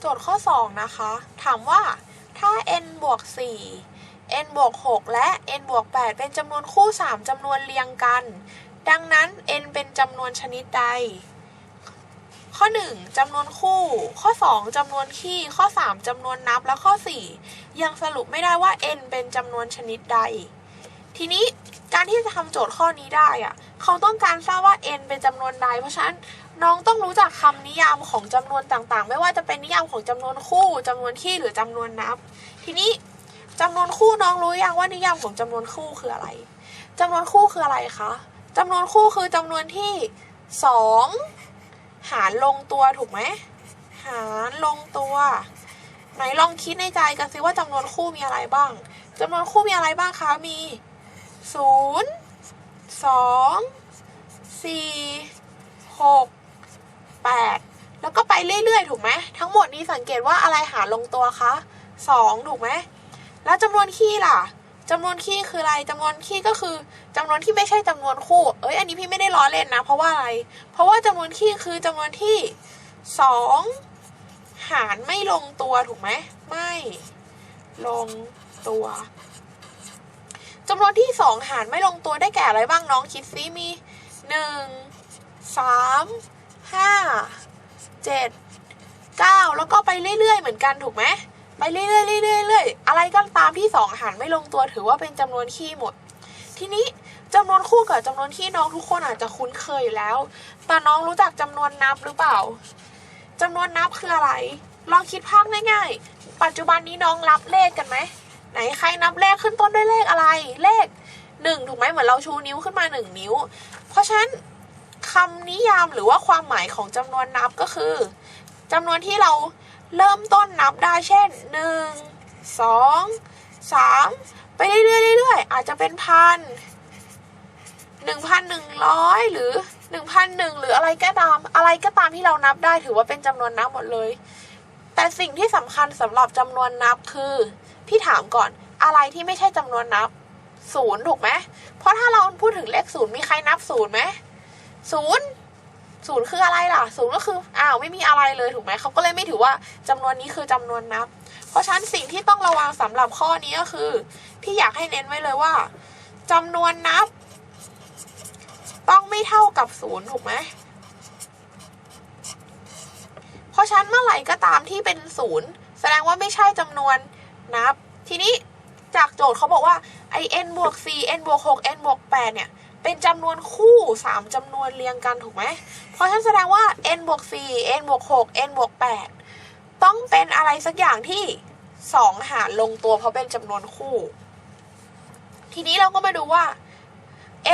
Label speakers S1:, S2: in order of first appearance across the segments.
S1: โจทย์ข้อ 2 นะคะ ถามว่าถ้า n บวก 4 n บวก 6 และ n บวก 8 เป็นจำนวนคู่ 3จำนวนเรียงกัน ดังนั้น n เป็นจำนวนชนิดใด ข้อ 1จำนวนคู่ ข้อ 2จำนวนคี่ ข้อ 3จำนวนนับ และข้อ 4 ยังสรุปไม่ได้ว่า n เป็นจำนวนชนิดใด ทีนี้การที่จะทำโจทย์ข้อนี้ได้อะ เขาต้องการทราบว่า n เป็นจำนวนใด เพราะฉะนั้นน้องต้องรู้จักคำนิยามของจำนวนต่างๆ ไม่ว่าจะเป็นนิยามของจำนวนคู่จำนวนคี่หรือจำนวนนับ ทีนี้จำนวนคู่น้องรู้ยังว่านิยามของจำนวนคู่คืออะไรจำนวนคู่คืออะไรคะจำนวนคู่คือจำนวนที่สองหารลงตัวถูกไหมหารลงตัว ไหนลองคิดในใจกันสิว่าจำนวนคู่มีอะไรบ้างจำนวนคู่มีอะไรบ้างคะมีศูนย์ สองสี่หกแปดแล้วก็ไปเรื่อยๆ ถูกไหมทั้งหมดนี้สังเกตว่าอะไรหารลงตัวคะสองถูกไหมแล้วจำนวนคี่ล่ะจำนวนคี่คืออะไรจำนวนคี่ก็คือจำนวนที่ไม่ใช่จำนวนคู่ เอ้ยอันนี้พี่ไม่ได้ล้อเล่นนะ เพราะว่าอะไร เพราะว่าจำนวนคี่คือจำนวนที่สองหารไม่ลงตัวถูกไหมไม่ลงตัว จำนวนที่สองหารไม่ลงตัวได้แก่อะไรบ้างน้องคิดซิมีหนึ่งสามห้าเจ็ดเก้าแล้วก็ไปเรื่อยๆ เหมือนกันถูกไหมไปเรื่อยๆเรื่อยๆเรื่อยๆอะไรก็ตามที่สองหารไม่ลงตัวถือว่าเป็นจำนวนคี่หมด ทีนี้จำนวนคู่กับจำนวนคี่น้องทุกคนอาจจะคุ้นเคยอยู่แล้ว แต่น้องรู้จักจำนวนนับหรือเปล่าจำนวนนับคืออะไร ลองคิดภาพง่ายๆ ปัจจุบันนี้น้องรับเลขกันไหม ไหนใครนับเลขขึ้นต้นด้วยเลขอะไร เลขหนึ่งถูกไหมเหมือนเราชูนิ้วขึ้นมาหนึ่งนิ้ว เพราะฉะนั้นคำนิยามหรือว่าความหมายของจำนวนนับก็คือจำนวนที่เราเริ่มต้นนับได้เช่นหนึ่งสองสามไปเรื่อยๆเรื่อยๆอาจจะเป็นพันหนึ่งพันหนึ่งร้อยหรือหนึ่งพันหนึ่งหรืออะไรก็ตาม อะไรก็ตามที่เรานับได้ถือว่าเป็นจำนวนนับหมดเลย แต่สิ่งที่สำคัญสำหรับจำนวนนับคือ พี่ถามก่อนอะไรที่ไม่ใช่จำนวนนับศูนย์ถูกไหมเพราะถ้าเราพูดถึงเลขศูนย์มีใครนับศูนย์ไหมศูนย์ศูนย์คืออะไรล่ะศูนย์ก็คืออ้าวไม่มีอะไรเลยถูกไหมเขาก็เลยไม่ถือว่าจำนวนนี้คือจำนวนนับ เพราะฉะนั้นสิ่งที่ต้องระวังสำหรับข้อนี้ก็คือพี่อยากให้เน้นไว้เลยว่าจำนวนนับ ต้องไม่เท่ากับศูนย์ถูกไหมเพราะฉะนั้นเมื่อไหร่ก็ตามที่เป็นศูนย์แสดงว่าไม่ใช่จำนวน นับ ทีนี้จากโจทย์เขาบอกว่าไอ n บวก4 n บวก6 n บวก8เนี่ย เป็นจำนวนคู่ 3จำนวนเรียงกันถูกไหม เพราะฉะนั้นแสดงว่า n บวก4 n บวก6 n บวก8ต้องเป็นอะไรสักอย่างที่ 2 หารลงตัวเพราะเป็นจำนวนคู่ ทีนี้เราก็มาดูว่า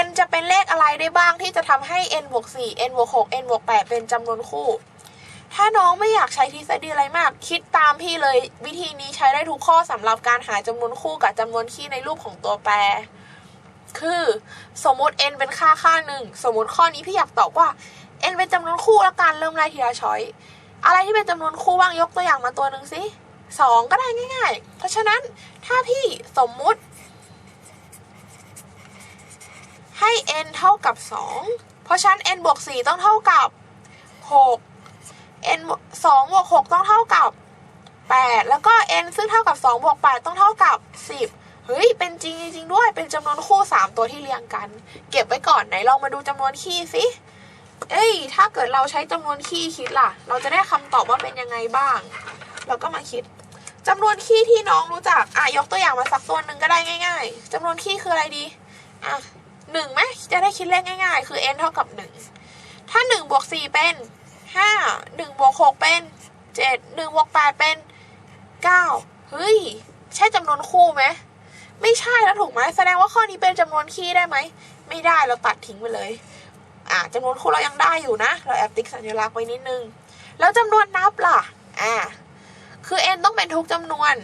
S1: n จะเป็นเลขอะไรได้บ้างที่จะทำให้ n บวก4 n บวก6 n บวก8เป็นจำนวนคู่ ถ้าน้องไม่อยากใช้ทฤษฎีอะไรมาก คิดตามพี่เลย วิธีนี้ใช้ได้ทุกข้อสำหรับการหาจำนวนคู่กับจำนวนคี่ในรูปของตัวแปร คือสมมุติ n เป็นค่าค่าหนึ่งสมมติข้อนี้พี่อยากตอบว่า n เป็นจำนวนคู่ล้วการเริ่มไล่ทีละช้อยอะไรที่เป็นจำนวนคู่บ้างยกตัวอย่างมาตัวหนึ่งสิสองก็ได้ง่าย ๆ เพราะฉะนั้นถ้าพี่สมมุติ ให้ n เท่ากับ 2 เพราะฉะนั้น n บวก4ต้องเท่ากับ 6 n สองบวกหกต้องเท่ากับแปดแล้วก็ n ซึ่งเท่ากับสองบวกแปดต้องเท่ากับสิบเฮ้ย เป็นจริงจริงด้วย เป็นจำนวนคู่สามตัวที่เรียงกัน เก็บไว้ก่อนไหนลองมาดูจำนวนคี่สิเอ้ย ถ้าเกิดเราใช้จำนวนคี่คิดล่ะ เราจะได้คำตอบว่าเป็นยังไงบ้าง เราก็มาคิดจำนวนคี่ที่น้องรู้จัก อะ ยกตัวอย่างมาสักตัวหนึ่งก็ได้ง่ายๆจำนวนคี่คืออะไรดี อะหนึ่งไหมจะได้คิดเลขง่ายๆ คือ n เท่ากับหนึ่งถ้าหนึ่งบวกสี่เป็น ห้าหนึ่งบวกหกเป็นเจ็ดหนึ่งบวกแปดเป็นเก้าเฮ้ย ใช่จำนวนคู่ไหมไม่ใช่แล้วถูกไหมแสดงว่าข้อนี้เป็นจำนวนคี่ได้ไหม ไม่ได้เราตัดทิ้งไปเลย อ่าจำนวนคู่เรายังได้อยู่นะ เราแอบติ๊กสัญลักษณ์ไว้นิดนึง แล้วจำนวนนับล่ะ อ่า คือ n ต้องเป็นทุกจำนวน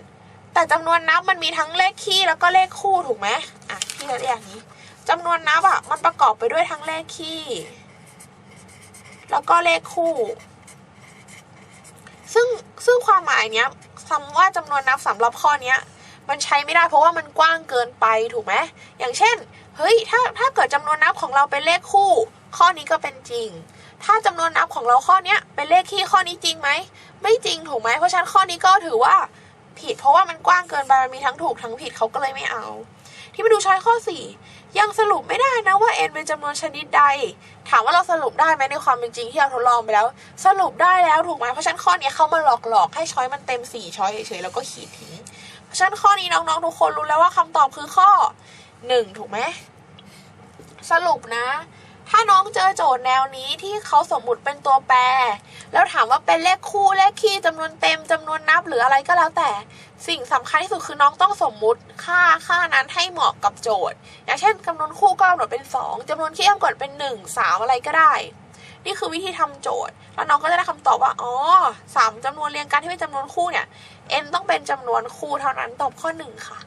S1: แต่จำนวนนับมันมีทั้งเลขคี่แล้วก็เลขคู่ถูกไหมอะพี่จะเรียกอย่างนี้จำนวนนับอะมันประกอบไปด้วยทั้งเลขคี่ แล้วก็เลขคู่ ซึ่งซึ่งความหมายเนี้ยคำว่าจำนวนนับสำหรับข้อเนี้ย มันใช้ไม่ได้เพราะว่ามันกว้างเกินไปถูกไหมอย่างเช่น เฮ้ยถ้าถ้าเกิดจำนวนนับของเราเป็นเลขคู่ ข้อนี้ก็เป็นจริง ถ้าจำนวนนับของเราข้อเนี้ยเป็นเลขคี่ข้อนี้จริงไหมไม่จริงถูกไหมเพราะฉะนั้นข้อนี้ก็ถือว่าผิดเพราะว่ามันกว้างเกินไปมันมีทั้งถูกทั้งผิดเขาก็เลยไม่เอา ที่มาดูช้อยข้อ 4 ยังสรุปไม่ได้นะว่า n เป็นจำนวนชนิดใด ถามว่าเราสรุปได้ไหมในความเป็นจริงที่เราทดลองไปแล้ว สรุปได้แล้วถูกไหมเพราะฉะนั้นข้อนี้เขามาหลอกหลอกๆให้ช้อยมันเต็ม 4 ช้อยเฉยๆแล้วก็ขีดทิ้งเพราะฉะนั้นข้อนี้น้องๆทุกคนรู้แล้วว่าคำตอบคือข้อ 1 ถูกไหมสรุปนะ ถ้าน้องเจอโจทย์แนวนี้ที่เขาสมมุติเป็นตัวแปร แล้วถามว่าเป็นเลขคู่เลขคี่จำนวนเต็มจำนวนนับหรืออะไรก็แล้วแต่ สิ่งสำคัญที่สุดคือน้องต้องสมมุติค่าค่านั้นให้เหมาะกับโจทย์ อย่างเช่นจำนวนคู่ก็กำหนดเป็น 2จำนวนคี่กำหนดเป็น 1 3 อะไรก็ได้ นี่คือวิธีทำโจทย์ แล้วน้องก็จะได้คำตอบว่าอ๋อสามจำนวนเรียงกันที่เป็นจำนวนคู่เนี่ย n ต้องเป็นจำนวนคู่เท่านั้นตอบข้อหนึ่งค่ะ